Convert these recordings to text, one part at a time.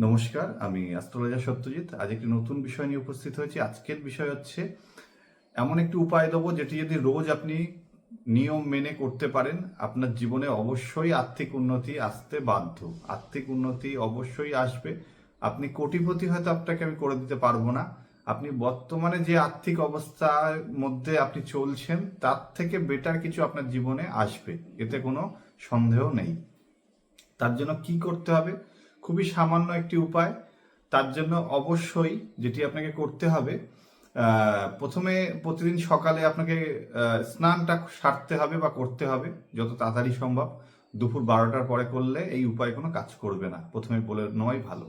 নমস্কার, আমি অ্যাস্ট্রোলজার সত্যজিৎ। আজ একটি নতুন বিষয় নিয়ে উপস্থিত হয়েছি। আজকের বিষয় হচ্ছে, এমন একটি উপায় দেবো, যেটি যদি রোজ আপনি নিয়ম মেনে করতে পারেন, আপনার জীবনে অবশ্যই আর্থিক উন্নতি আসতে বাধ্য। আর্থিক উন্নতি অবশ্যই আসবে। আপনি কোটিপতি হয়তো আপনাকে আমি করে দিতে পারব না। আপনি বর্তমানে যে আর্থিক অবস্থার মধ্যে আপনি চলছেন, তার থেকে বেটার কিছু আপনার জীবনে আসবে। এতে কোনো সন্দেহ নেই। তার জন্য কি করতে হবে? খুবই সামান্য একটি উপায়। তার জন্য অবশ্যই যেটি আপনাকে করতে হবে প্রথমে প্রতিদিন সকালে আপনাকে স্নানটা সারতে হবে বা করতে হবে যত তাড়াতাড়ি সম্ভব। দুপুর বারোটার পরে করলে এই উপায় কোনো কাজ করবে না। প্রথমে বলে নেওয়াই ভালো।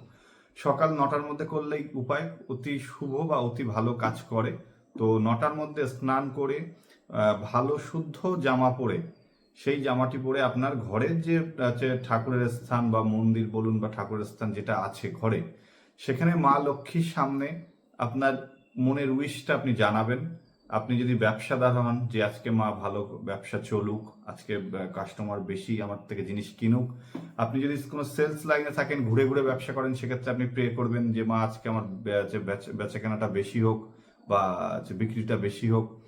সকাল নটার মধ্যে করলে এই উপায় অতি শুভ বা অতি ভালো কাজ করে। তো নটার মধ্যে স্নান করে ভালো শুদ্ধ জামা পরে সেই জামাটি পরে আপনার ঘরের যে আছে ঠাকুরের স্থান বা মন্দির বলুন বা ঠাকুরের স্থান যেটা আছে ঘরে, সেখানে মা লক্ষ্মীর সামনে আপনার মনের উইশটা আপনি জানাবেন। আপনি যদি ব্যবসাদার হন যে, আজকে মা ভালো ব্যবসা চলুক, আজকে কাস্টমার বেশি আমার থেকে জিনিস কিনুক। আপনি যদি কোনো সেলস লাইনে থাকেন, ঘুরে ঘুরে ব্যবসা করেন, সেক্ষেত্রে আপনি প্রে করবেন যে, মা, আজকে আমার বেচা- বেচাকেনাটা বেশি হোক বা বিক্রিটা বেশি হোক।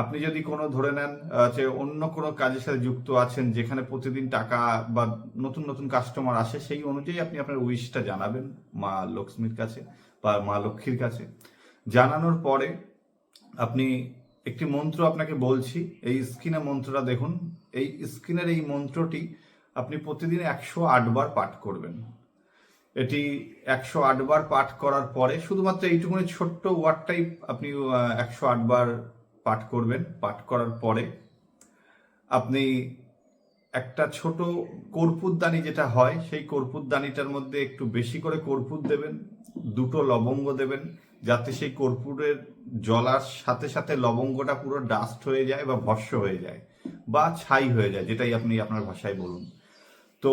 আপনি যদি কোনো ধরে নেন যে অন্য কোনো কাজের সাথে যুক্ত আছেন, যেখানে প্রতিদিন টাকা বা নতুন নতুন কাস্টমার আসে, সেই অনুযায়ী আপনি আপনার উইশটা জানাবেন মা লক্ষ্মীর কাছে বা মা লক্ষ্মীর কাছে। জানানোর পরে আপনি একটি মন্ত্র আপনাকে বলছি, এই স্ক্রিনে মন্ত্রটা দেখুন, এই স্ক্রিনের এই মন্ত্রটি আপনি প্রতিদিন একশো বার পাঠ করবেন। এটি একশো বার পাঠ করার পরে শুধুমাত্র এইটুকুনি ছোট্ট ওয়ার্ডটাই আপনি একশো বার পাঠ করবেন, পাঠ করার পরে আপনি একটা ছোট কর্পূরদানি যেটা হয়, সেই কর্পূরদানিটার মধ্যে একটু বেশি করে কর্পূর দেবেন, দুটো লবঙ্গ দেবেন, যাতে সেই কর্পূরের জলার সাথে সাথে লবঙ্গটা পুরো ডাস্ট হয়ে যায় বা ভস্য হয়ে যায় বা ছাই হয়ে যায়, যেটাই আপনি আপনার ভাষায় বলুন। তো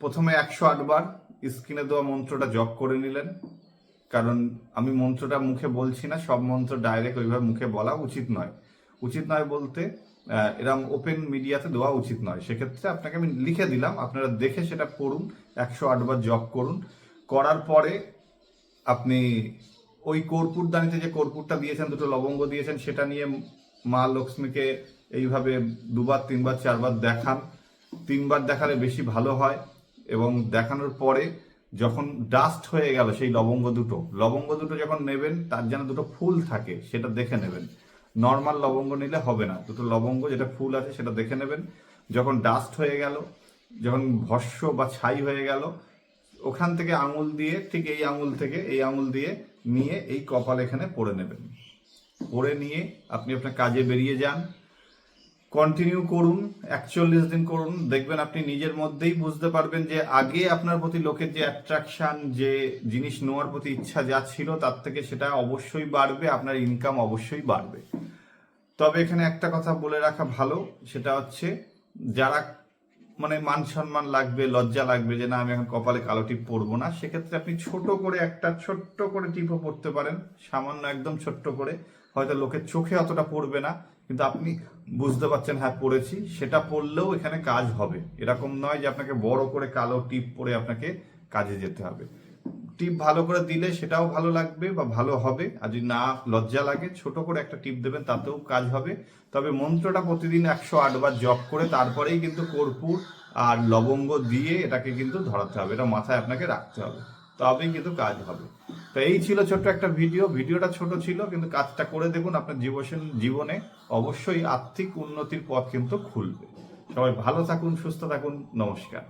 প্রথমে একশো আটবার স্ক্রিনে দেওয়া মন্ত্রটা জপ করে নিলেন কারণ আমি মন্ত্রটা মুখে বলছি না, সব মন্ত্র ডাইরেক্ট ওইভাবে মুখে বলা উচিত নয়। উচিত নয় বলতে এরম ওপেন মিডিয়াতে দেওয়া উচিত নয়। সেক্ষেত্রে আপনাকে আমি লিখে দিলাম, আপনারা দেখে সেটা পড়ুন, একশো আটবার জপ করুন। করার পরে আপনি ওই কর্পূর দানিতে যে কর্পূরটা দিয়েছেন, দুটো লবঙ্গ দিয়েছেন, সেটা নিয়ে মা লক্ষ্মীকে এইভাবে দুবার, তিনবার, চারবার দেখান। তিনবার দেখালে বেশি ভালো হয় এবং দেখানোর পরে যখন ডাস্ট হয়ে গেল সেই লবঙ্গ দুটো লবঙ্গ দুটো যখন নেবেন, তার যেন দুটো ফুল থাকে, সেটা দেখে নেবেন। নর্মাল লবঙ্গ নিলে হবে না, দুটো লবঙ্গ যেটা ফুল আছে সেটা দেখে নেবেন। যখন ডাস্ট হয়ে গেল, যখন ভস্য বা ছাই হয়ে গেল, ওখান থেকে আঙুল দিয়ে, ঠিক এই আঙুল থেকে এই আঙুল দিয়ে নিয়ে এই কপাল এখানে পরে নেবেন। পরে নিয়ে আপনি আপনার কাজে বেরিয়ে যান কন্টিনিউ করুন, একচল্লিশ দিন করুন, দেখবেন আপনি নিজের মধ্যেই বুঝতে পারবেন যে আগে আপনার প্রতি লোকের যে অ্যাট্রাকশন যে জিনিস নেওয়ার প্রতি ইচ্ছা যা ছিল, তার থেকে সেটা অবশ্যই বাড়বে, আপনার ইনকাম অবশ্যই বাড়বে। তবে এখানে একটা কথা বলে রাখা ভালো, সেটা হচ্ছে যারা মানে মান সম্মান লাগবে, লজ্জা লাগবে যে না, আমি এখন কপালে কালো টিপ পরবো না, সেক্ষেত্রে আপনি ছোট করে একটা ছোট্ট করে টিপও পড়তে পারেন, সামান্য একদম ছোট্ট করে। হয়তো লোকের চোখে অতটা পড়বে না, কিন্তু আপনি বুঝতে পারছেন হ্যাঁ পড়েছি। সেটা পড়লেও এখানে কাজ হবে। এরকম নয় যে আপনাকে বড় করে কালো টিপ পরে আপনাকে কাজে যেতে হবে। টিপ ভালো করে দিলে সেটাও ভালো লাগবে বা ভালো হবে। আর যদি না লজ্জা লাগে, ছোট করে একটা টিপ দেবেন, তাতেও কাজ হবে। তবে মন্ত্রটা প্রতিদিন একশো বার জপ করে তারপরেই কিন্তু কর্পূর আর লবঙ্গ দিয়ে এটাকে কিন্তু ধরাতে হবে। এটা মাথায় আপনাকে রাখতে হবে। তবেই কিন্তু কাজ হবে। তো এই ছিল ছোট্ট একটা ভিডিও। ভিডিওটা ছোট ছিল, কিন্তু কাজটা করে দেখুন আপনার জীবন জীবনে অবশ্যই আর্থিক উন্নতির পথ কিন্তু খুলবে। সবাই ভালো থাকুন, সুস্থ থাকুন, নমস্কার।